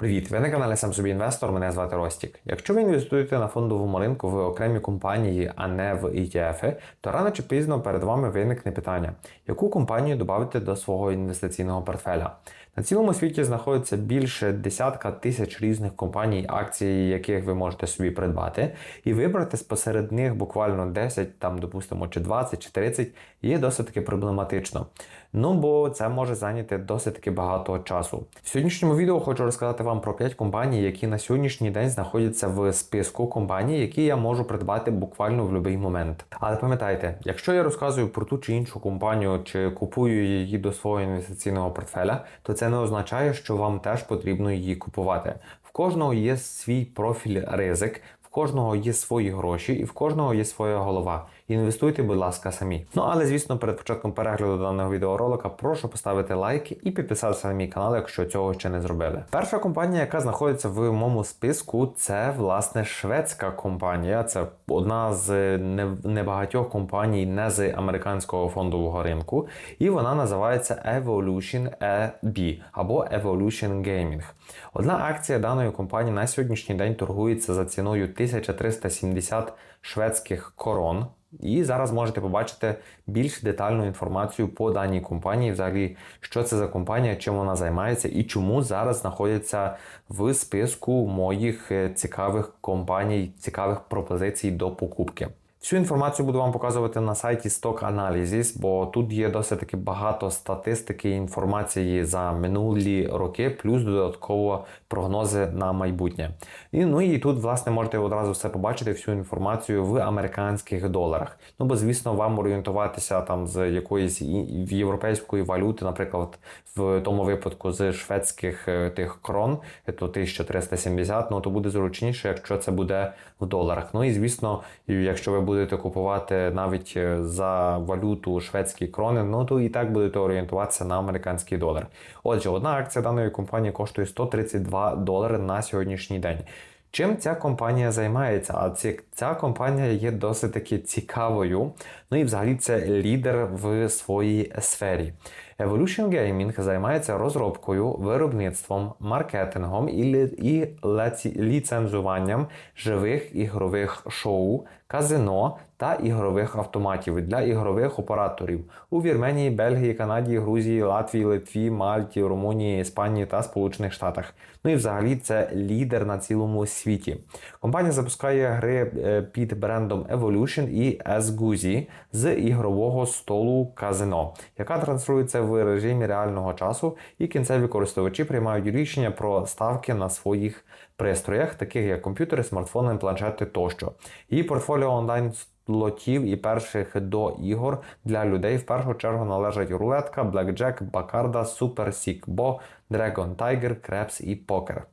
Привіт, ви на каналі Сам собі інвестор. Мене звати Ростік. Якщо ви інвестуєте на фондовому ринку в окремі компанії, а не в ETF, то рано чи пізно перед вами виникне питання, яку компанію додати до свого інвестиційного портфеля. На цілому світі знаходиться більше десятка тисяч різних компаній, акції, яких ви можете собі придбати, і вибрати посеред них буквально 10, там, допустимо, чи 20 чи 30 є досить таки проблематично. Ну бо це може зайняти досить таки багато часу. В сьогоднішньому відео хочу розказати вам про 5 компаній, які на сьогоднішній день знаходяться в списку компаній, які я можу придбати буквально в будь-який момент. Але пам'ятайте, якщо я розказую про ту чи іншу компанію, чи купую її до свого інвестиційного портфеля, то це не означає, що вам теж потрібно її купувати. В кожного є свій профіль ризик. В кожного є свої гроші і в кожного є своя голова. Інвестуйте, будь ласка, самі. Ну але звісно, перед початком перегляду даного відеоролика прошу поставити лайк і підписатися на мій канал, якщо цього ще не зробили. Перша компанія, яка знаходиться в моєму списку, це власне шведська компанія. Це одна з небагатьох компаній не з американського фондового ринку, і вона називається Evolution EB або Evolution Gaming. Одна акція даної компанії на сьогоднішній день торгується за ціною 1370 шведських корон. І зараз можете побачити більш детальну інформацію по даній компанії, взагалі, що це за компанія, чим вона займається і чому зараз знаходиться в списку моїх е, цікавих компаній, цікавих пропозицій до покупки. Всю інформацію буду вам показувати на сайті Stock Analysis, бо тут є досить таки багато статистики і інформації за минулі роки, плюс додатково прогнози на майбутнє. І, Ну і тут, власне, можете одразу все побачити, всю інформацію в американських доларах. Ну, бо, звісно, вам орієнтуватися там з якоїсь європейської валюти, наприклад, в тому випадку з шведських е, тих крон, то 1370, ну то буде зручніше, якщо це буде в доларах. Ну і звісно, якщо ви будете купувати навіть е, за валюту шведські крони, ну то і так будете орієнтуватися на американський долар. Отже, одна акція даної компанії коштує 132 долари на сьогоднішній день. Чим ця компанія займається? А ця, ця компанія є досить таки цікавою. Ну і взагалі це лідер в своїй сфері. Evolution Gaming займається розробкою, виробництвом, маркетингом і, і ліцензуванням живих ігрових шоу, казино та ігрових автоматів для ігрових операторів у Вірменії, Бельгії, Канаді, Грузії, Латвії, Литві, Мальті, Румунії, Іспанії та Сполучених Штатах. Ну і взагалі це лідер на цілому світі. Компанія запускає гри е, під брендом Evolution і SGUZI з ігрового столу казино, яка транслюється в режимі реального часу, і кінцеві користувачі приймають рішення про ставки на своїх пристроях, таких як комп'ютери, смартфони, планшети тощо. Її портфоліо онлайн лотів і перших до ігор для людей в першу чергу належать рулетка, блекджек, бакарда, супер сікбо, Dragon Tiger, Крепс і покер.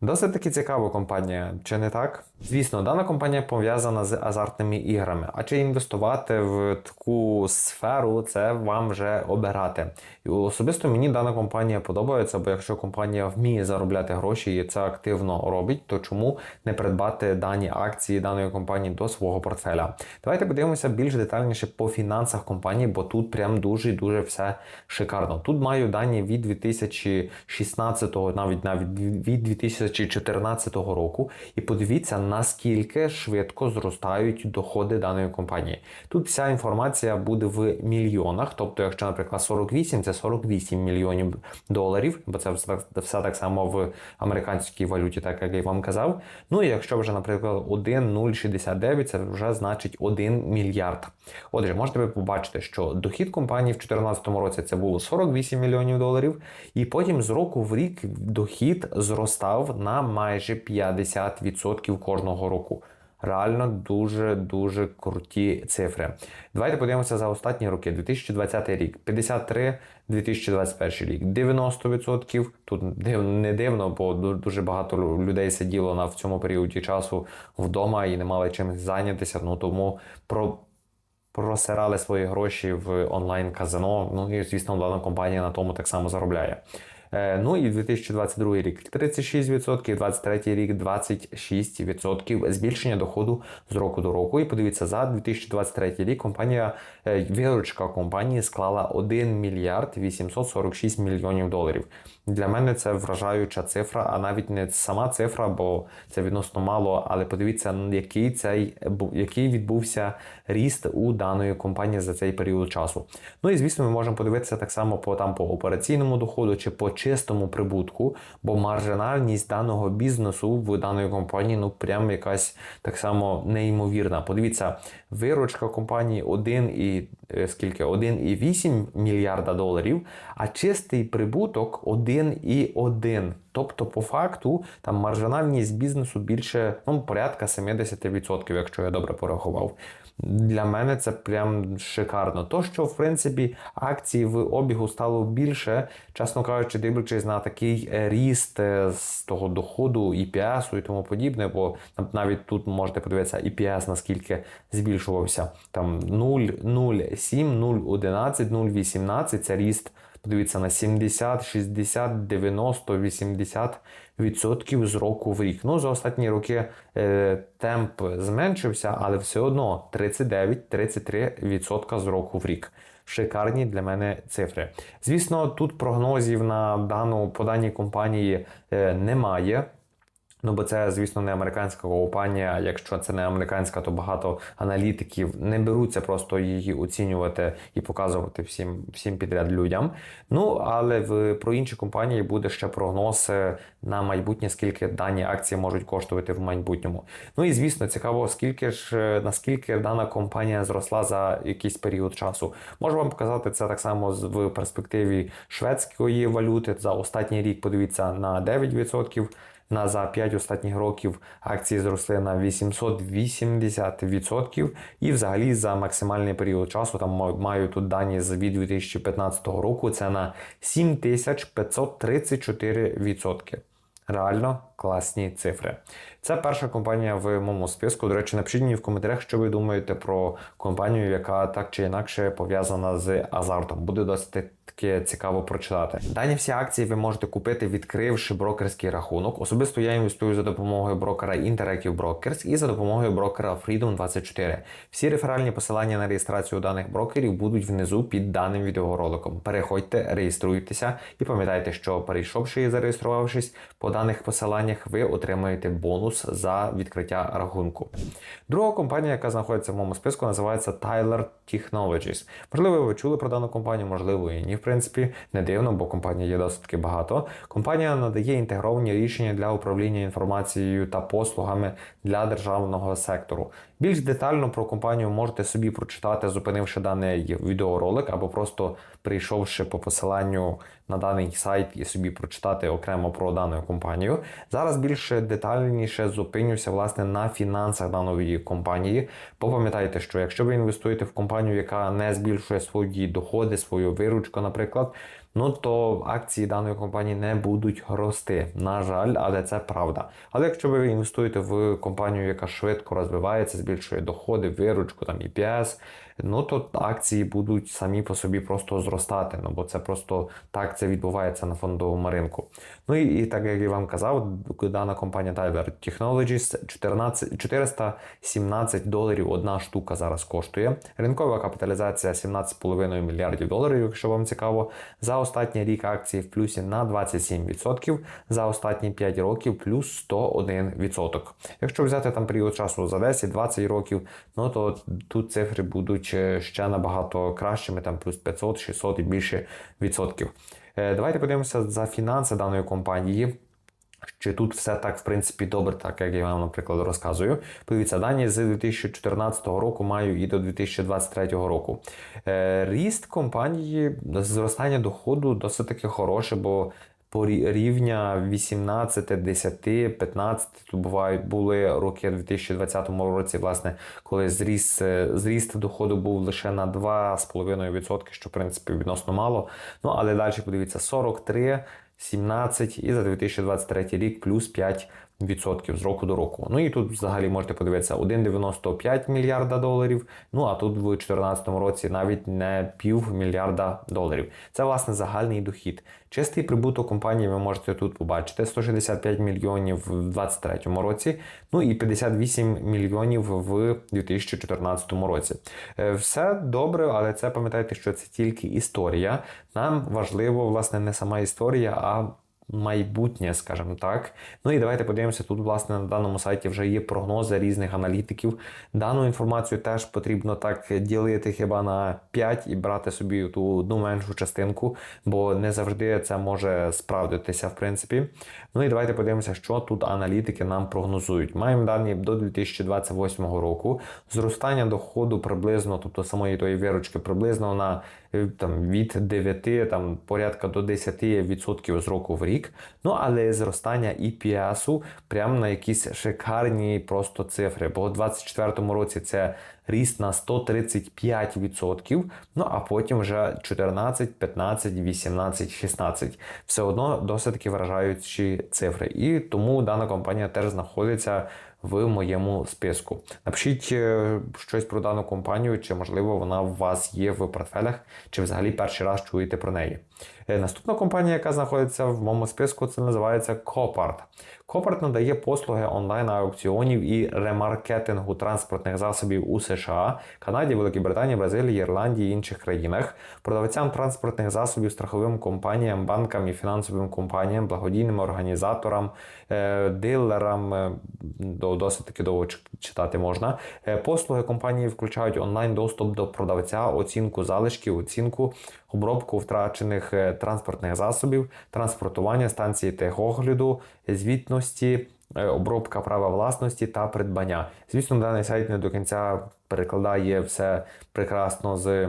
Досить таки цікава компанія, чи не так? Звісно, дана компанія пов'язана з азартними іграми, а чи інвестувати в таку сферу, це вам вже обирати. І особисто мені дана компанія подобається, бо якщо компанія вміє заробляти гроші і це активно робить, то чому не придбати дані акції даної компанії до свого портфеля? Давайте подивимося більш детальніше по фінансах компанії, бо тут прям дуже-дуже все шикарно. Тут маю дані від 2016, навіть навіть від 2014 року. І подивіться наскільки швидко зростають доходи даної компанії. Тут вся інформація буде в мільйонах. Тобто, якщо, наприклад, 48, це 48 мільйонів доларів, бо це все, так само в американській валюті, так як я вам казав. Ну і якщо вже, наприклад, 1,069, це вже значить 1 мільярд. Отже, можете ви побачити, що дохід компанії в 2014 році це було 48 мільйонів доларів, і потім з року в рік дохід зростав на майже 50% кожного року. Реально дуже-дуже круті цифри. Давайте подивимося за останні роки. 2020 рік, 53, 2021 рік, 90%. Тут не дивно, бо дуже багато людей сиділо на в цьому періоді часу вдома і не мали чимось зайнятися. Ну тому про. Просирали свої гроші в онлайн-казино. Ну і звісно, дана компанія на тому так само заробляє. Е, ну і 2022 рік 36%, 23 рік 26% збільшення доходу з року до року. І подивіться, за 2023 рік компанія е, виручка компанії склала 1 мільярд 846 мільйонів доларів. Для мене це вражаюча цифра, а навіть не сама цифра, бо це відносно мало. Але подивіться, який цей який відбувся ріст у даної компанії за цей період часу. Ну і звісно, ми можемо подивитися так само по там по операційному доходу чи по чистому прибутку, бо маржинальність даного бізнесу в даної компанії ну прям якась так само неймовірна. Подивіться, виручка компанії 1 і е, скільки 1,8 мільярда доларів, а чистий прибуток 1,1. Тобто, по факту, там маржинальність бізнесу більше ну, порядка 70%, якщо я добре порахував. Для мене це прям шикарно. То, що в принципі акції в обігу стало більше, чесно кажучи, дивлячись на такий е, ріст е, з того доходу EPS і тому подібне, бо навіть тут можете подивитися EPS, наскільки збільшувався. Там 0,07, 0,11, 0,18 це ріст. Подивіться на 70, 60, 90, 80 відсотків з року в рік. Ну, за останні роки е, темп зменшився, але все одно 39-33% з року в рік. Шикарні для мене цифри. Звісно, тут прогнозів на дану по даній компанії е, немає. Ну, бо це, звісно, не американська компанія. Якщо це не американська, то багато аналітиків не беруться просто її оцінювати і показувати всім всім підряд людям. Ну, але в про інші компанії буде ще прогноз на майбутнє, скільки дані акції можуть коштувати в майбутньому. Ну і звісно, цікаво, скільки ж наскільки дана компанія зросла за якийсь період часу. Можу вам показати це так само в перспективі шведської валюти. За останній рік подивіться на 9%. На за 5 останніх років акції зросли на 880% і взагалі за максимальний період часу там маю тут дані з від 2015 року. Це на 7534%. Реально класні цифри. Це перша компанія в моєму списку. До речі, напишіть мені в коментарях, що ви думаєте про компанію, яка так чи інакше пов'язана з азартом. Буде досить таке цікаво прочитати. Дані всі акції ви можете купити, відкривши брокерський рахунок. Особисто я інвестую за допомогою брокера Interactive Brokers і за допомогою брокера Freedom24. Всі реферальні посилання на реєстрацію даних брокерів будуть внизу під даним відеороликом. Переходьте, реєструйтеся і пам'ятайте, що перейшовши і зареєструвавшись по даних посиланнях, ви отримаєте бонус за відкриття рахунку. Друга компанія, яка знаходиться в моєму списку, називається Tyler Technologies. Можливо, ви чули про дану компанію, можливо, і ні. Принципі, не дивно, бо компаній є досить багато. Компанія надає інтегровані рішення для управління інформацією та послугами для державного сектору. Більш детально про компанію можете собі прочитати, зупинивши даний відеоролик, або просто прийшовши по посиланню на даний сайт і собі прочитати окремо про дану компанію. Зараз більше детальніше зупинюся власне на фінансах даної компанії. Бо пам'ятайте, що якщо ви інвестуєте в компанію, яка не збільшує свої доходи, свою виручку, наприклад. Ну то акції даної компанії не будуть рости. На жаль, але це правда. Але якщо ви інвестуєте в компанію, яка швидко розвивається, збільшує доходи, виручку, там EPS, ну то акції будуть самі по собі просто зростати. Ну бо це просто так це відбувається на фондовому ринку. Ну і, і так як я вам казав, дана компанія Tyler Technologies 14, 417 доларів одна штука зараз коштує. Ринкова капіталізація 17,5 мільярдів доларів, якщо вам цікаво. За останній рік акції в плюсі на 27%, за останні 5 років плюс 101%. Якщо взяти там період часу за 10-20 років, ну то тут цифри будуть е, ще набагато кращими, там плюс 500, 600 і більше відсотків. Е, Давайте подивимося за фінанси даної компанії. Чи тут все так, в принципі, добре, так як я вам, наприклад, розказую. Подивіться, дані з 2014 року маю і до 2023 року. Е, Ріст компанії, зростання доходу досить таки хороше, бо по рівня 18, 10, 15, тут бувають були роки в 2020 році, власне, коли зріст, е, зріст доходу був лише на 2,5%, що в принципі відносно мало. Ну але далі подивіться 43. 17 і за 2023 рік плюс відсотків з року до року. Ну і тут взагалі можете подивитися 1,95 мільярда доларів. Ну а тут в 2014 році навіть не пів мільярда доларів. Це власне загальний дохід. Чистий прибуток компанії ви можете тут побачити 165 мільйонів в 2023 році, ну і 58 мільйонів в 2014 році. Е, Все добре, але це пам'ятайте, що це тільки історія. Нам важливо, власне, не сама історія, а майбутнє, скажімо так. Ну і давайте подивимося. Тут, власне, на даному сайті вже є прогнози різних аналітиків. Дану інформацію теж потрібно так ділити хіба на 5 і брати собі ту одну меншу частинку, бо не завжди це може справдитися, в принципі. Ну і давайте подивимося, що тут аналітики нам прогнозують. Маємо дані до 2028 року. Зростання доходу приблизно, тобто самої тої виручки, приблизно на там від 9 там порядка до 10% з року в рік. Ну але зростання EPS прямо на якісь шикарні просто цифри. Бо у 2024 році це ріст на 135%, ну а потім вже 14, 15, 18, 16. Все одно досить таки вражаючі цифри. І тому дана компанія теж знаходиться в моєму списку. Напишіть е, щось про дану компанію, чи можливо вона у вас є в портфелях, чи взагалі перший раз чуєте про неї. Е, Наступна компанія, яка знаходиться в моєму списку, це називається Copart. Copart надає послуги онлайн-аукціонів і ремаркетингу транспортних засобів у США, Канаді, Великій Британії, Бразилії, Ірландії і інших країнах, продавцям транспортних засобів, страховим компаніям, банкам і фінансовим компаніям, благодійним організаторам, е, дилерам, е, до- досить таки довго читати можна. Е, Послуги компанії включають онлайн-доступ до продавця, оцінку залишків, оцінку, обробку втрачених е, транспортних засобів, транспортування станції техогляду, звітності, е, обробка права власності та придбання. Звісно, даний сайт не до кінця перекладає все прекрасно з.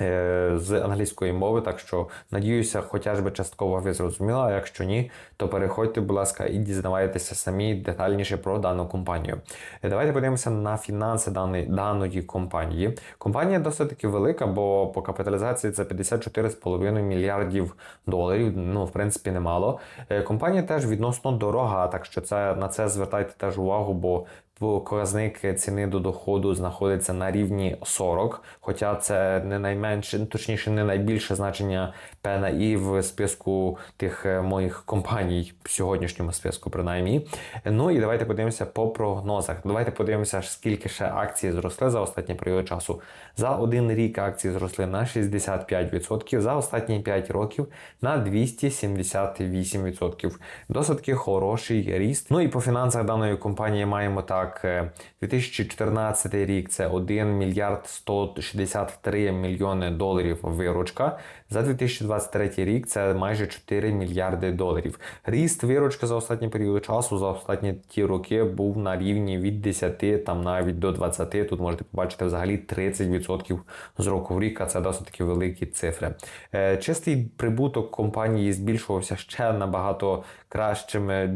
Е, З англійської мови, так що надіюся, хоча би частково ви зрозуміли, а якщо ні, то переходьте, будь ласка, і дізнавайтеся самі детальніше про дану компанію. Е, Давайте подивимося на фінанси даної, даної компанії. Компанія досить таки велика, бо по капіталізації це 54,5 мільярдів доларів. Ну, в принципі, немало. Е, Компанія теж відносно дорога, так що це на це звертайте теж увагу, бо показник ціни до доходу знаходиться на рівні 40, хоча це не найменше, точніше, не найбільше значення пена і в списку тих е, моїх компаній, в сьогоднішньому списку, принаймні. Ну і давайте подивимося по прогнозах. Давайте подивимося, скільки ще акції зросли за останній період часу. За один рік акції зросли на 65%, за останні 5 років на 278%. Досить хороший ріст. Ну і по фінансах даної компанії маємо так: е, 2014 рік це 1 мільярд 163 мільйони доларів виручка. За 2023 рік це майже 4 мільярди доларів. Ріст виручки за останній період часу, за останні ті роки був на рівні від 10 там навіть до 20. Тут можете побачити взагалі 30% з року в рік, а це досить таки великі цифри. Е, Чистий прибуток компанії збільшувався ще набагато кращим е,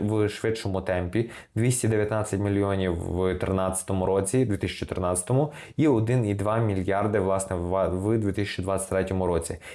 в швидшому темпі. 219 мільйонів в 2013 році, 2014 і 1,2 мільярди власне в 2023 році.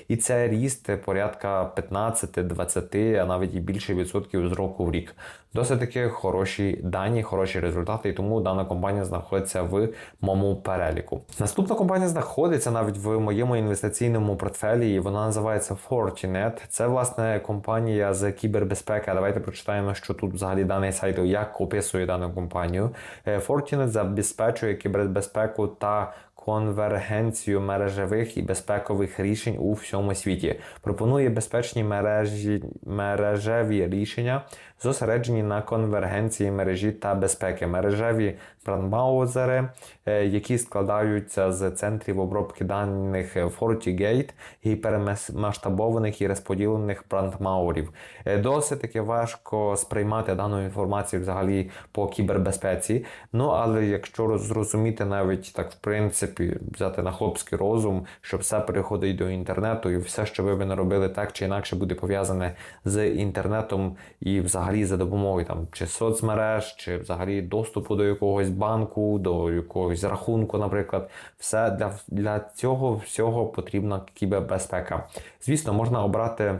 І це ріст порядка 15, 20, а навіть і більше відсотків з року в рік. Досить таки хороші дані, хороші результати, і тому дана компанія знаходиться в моєму переліку. Наступна компанія знаходиться навіть в моєму інвестиційному портфелі, і вона називається Fortinet. Це власне компанія з кібербезпеки. Давайте прочитаємо, що тут взагалі даний сайт як описує дану компанію. Е, Fortinet забезпечує кібербезпеку та конвергенцію мережевих і безпекових рішень у всьому світі. Пропонує безпечні мережі, мережеві рішення, зосереджені на конвергенції мережі та безпеки. Мережеві брандбаузери, е, які складаються з центрів обробки даних FortiGate і перемасштабованих і розподілених брандмаурів. Е, Досить таки важко сприймати дану інформацію взагалі по кібербезпеці. Ну але якщо зрозуміти навіть так, в принципі, взяти на хлопський розум, що все переходить до інтернету, і все, що ви не робили, так чи інакше буде пов'язане з інтернетом і взагалі за допомогою там чи соцмереж, чи взагалі доступу до якогось банку, до якогось рахунку, наприклад, все для, для цього всього потрібна кібербезпека. Звісно, можна обрати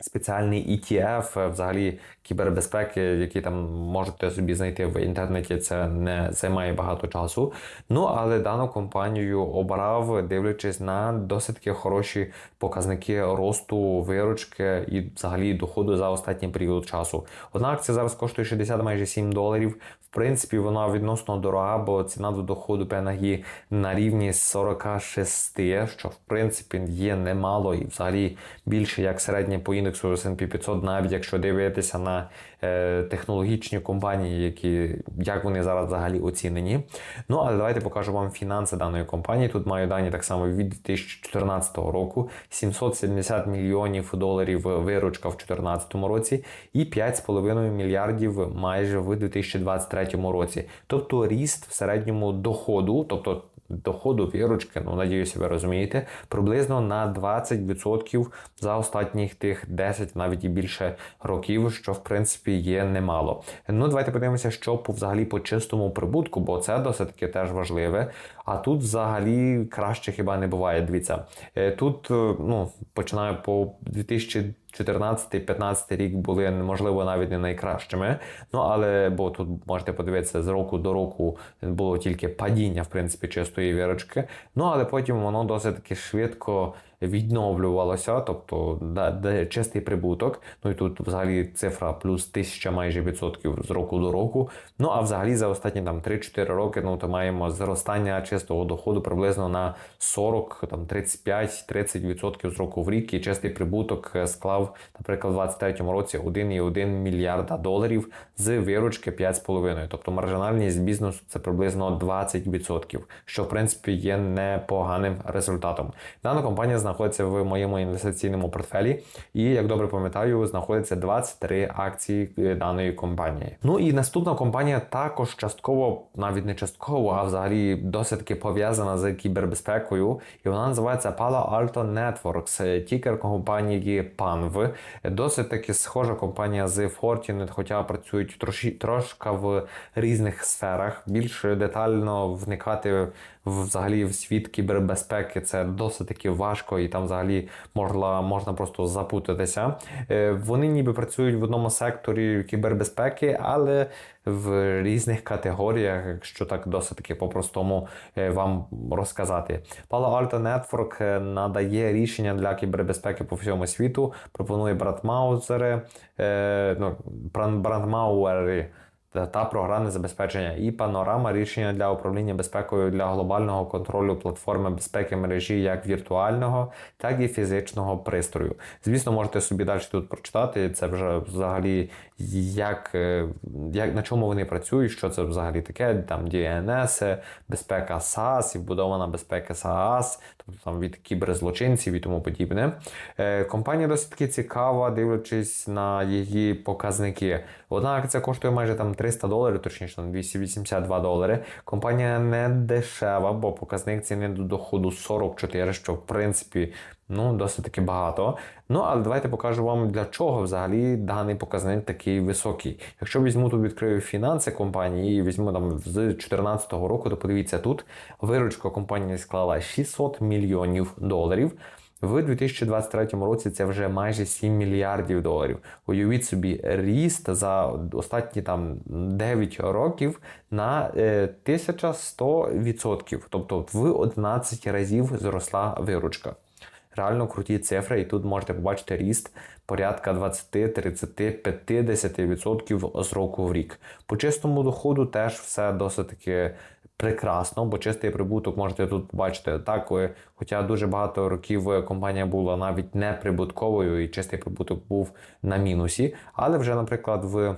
спеціальний ETF, е, взагалі кібербезпеки, які там можете собі знайти в інтернеті, це не займає багато часу. Ну але дану компанію обрав, дивлячись на досить хороші показники росту виручки і взагалі доходу за останній період часу. Одна акція зараз коштує 60 майже 7 доларів. В принципі, вона відносно дорога, бо ціна до доходу пенагі на рівні 46, що в принципі є немало і взагалі більше як середнє по індексу S&P 500, навіть якщо дивитися на е, технологічні компанії, які як вони зараз взагалі оцінені. Ну але давайте покажу вам фінанси даної компанії. Тут маю дані так само від 2014 року, 770 мільйонів доларів виручка в 2014 році і 5,5 мільярдів майже в 2023 році. Тобто ріст в середньому доходу, тобто доходу вірочки, ну надіюся, ви розумієте, приблизно на 20% за останніх тих 10, навіть і більше років, що в принципі є немало. Ну, давайте подивимося, що по взагалі по чистому прибутку, бо це досить таки теж важливе. А тут взагалі краще хіба не буває. Дивіться, е, тут е, ну починаю по 2000 14-15 рік були можливо навіть не найкращими. Ну але бо тут можете подивитися з року до року було тільки падіння, в принципі, чистої вірочки. Ну але потім воно досить таки швидко відновлювалося, тобто да, де чистий прибуток. Ну і тут взагалі цифра плюс тисяча майже відсотків з року до року. Ну а взагалі за останні там 3-4 роки ну то маємо зростання чистого доходу приблизно на 40, там 35-30% з року в рік. І чистий прибуток склав, наприклад, у 2023 році 1,1 мільярда доларів з виручки 5,5. Тобто маржинальність бізнесу це приблизно 20%, що в принципі є непоганим результатом. Дана компанія знаходиться в моєму інвестиційному портфелі, і як добре пам'ятаю, знаходиться 23 акції е, даної компанії. Ну і наступна компанія також частково, навіть не частково, а взагалі досить таки пов'язана з кібербезпекою, і вона називається Palo Alto Networks, тікер компанії PANV. Досить таки схожа компанія з Fortinet, хоча працюють трошки трошки в різних сферах. Більш детально вникати взагалі в світ кібербезпеки це досить таки важко, і там взагалі можна можна просто запутатися. Е, вони ніби працюють в одному секторі кібербезпеки, але в різних категоріях, якщо так досить таки по-простому е, вам розказати. Palo Alto Network е, надає рішення для кібербезпеки по всьому світу, пропонує брандмаузери, ну, брандмауери та програмне забезпечення і панорама рішення для управління безпекою для глобального контролю платформи безпеки мережі як віртуального, так і фізичного пристрою. Звісно, можете собі далі тут прочитати. Це вже взагалі як, е, як на чому вони працюють, що це взагалі таке, там DNS, безпека SaaS і вбудована безпека тобто там від кіберзлочинців і тому подібне. Е, компанія досить цікава, дивлячись на її показники. Одна акція коштує майже там 300 доларів, точніше 282 долари. Компанія не дешева, бо показник ціни до доходу 44, що в принципі ну, досить таки багато. Ну, але давайте покажу вам, для чого взагалі даний показник такий високий. Якщо візьму тут відкрию фінанси компанії і візьму там з 2014 року, то подивіться тут виручка компанії склала 600 мільйонів доларів. В 2023 році це вже майже 7 мільярдів доларів. Уявіть собі, ріст за останні там 9 років на 1100%. Тобто в 11 разів зросла виручка. Реально круті цифри, і тут можете побачити ріст порядка 20, 30, 50% з року в рік. По чистому доходу теж все досить таки прекрасно, бо чистий прибуток можете тут побачити так. Хоча дуже багато років компанія була навіть не прибутковою, і чистий прибуток був на мінусі. Але вже, наприклад, в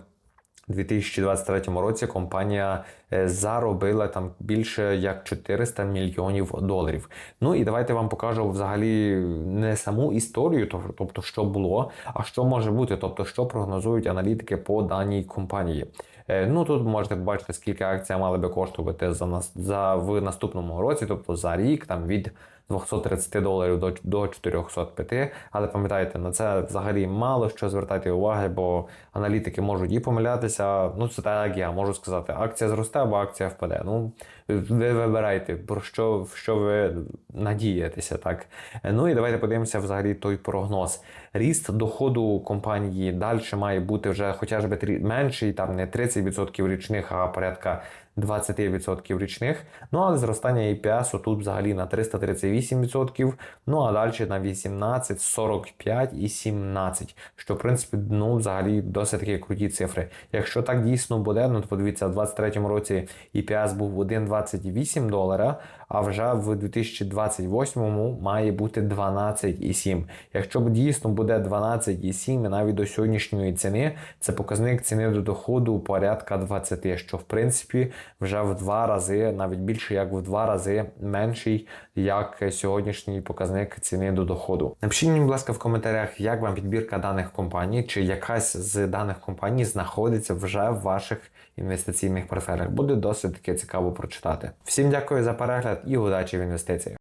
2023 році компанія е, заробила там більше як 400 мільйонів доларів. Ну і давайте вам покажу взагалі не саму історію, тобто що було, а що може бути, тобто що прогнозують аналітики по даній компанії. Е, ну тут можете побачити, скільки акція мали би коштувати за нас за в наступному році, тобто за рік, там від 230 доларів до, до 405. Але пам'ятайте, на це взагалі мало що звертати уваги, бо аналітики можуть і помилятися. Ну, це так, як я можу сказати, акція зросте або акція впаде. Ну, ви вибирайте, про що, що ви надієтеся, так. Ну і давайте подивимося взагалі той прогноз. Ріст доходу компанії далі має бути вже хоча б менший, там не 30% річних, а порядка 20% річних. Ну але зростання EPS тут взагалі на 338%, ну а далі на 18, 45 і 17, що в принципі ну взагалі досить такі круті цифри. Якщо так дійсно буде, ну то подивіться, в 2023 році EPS був 1,28 долара, а вже в 2028-му має бути 12,7. Якщо дійсно буде 12,7 і навіть до сьогоднішньої ціни, це показник ціни до доходу порядка 20, що в принципі вже в два рази, навіть більше як в два рази менший, як сьогоднішній показник ціни до доходу. Напишіть мені, будь ласка, в коментарях, як вам підбірка даних компаній, чи якась з даних компаній знаходиться вже в ваших інвестиційних портфелях. Буде досить таки цікаво прочитати. Всім дякую за перегляд і удачі в інвестиціях.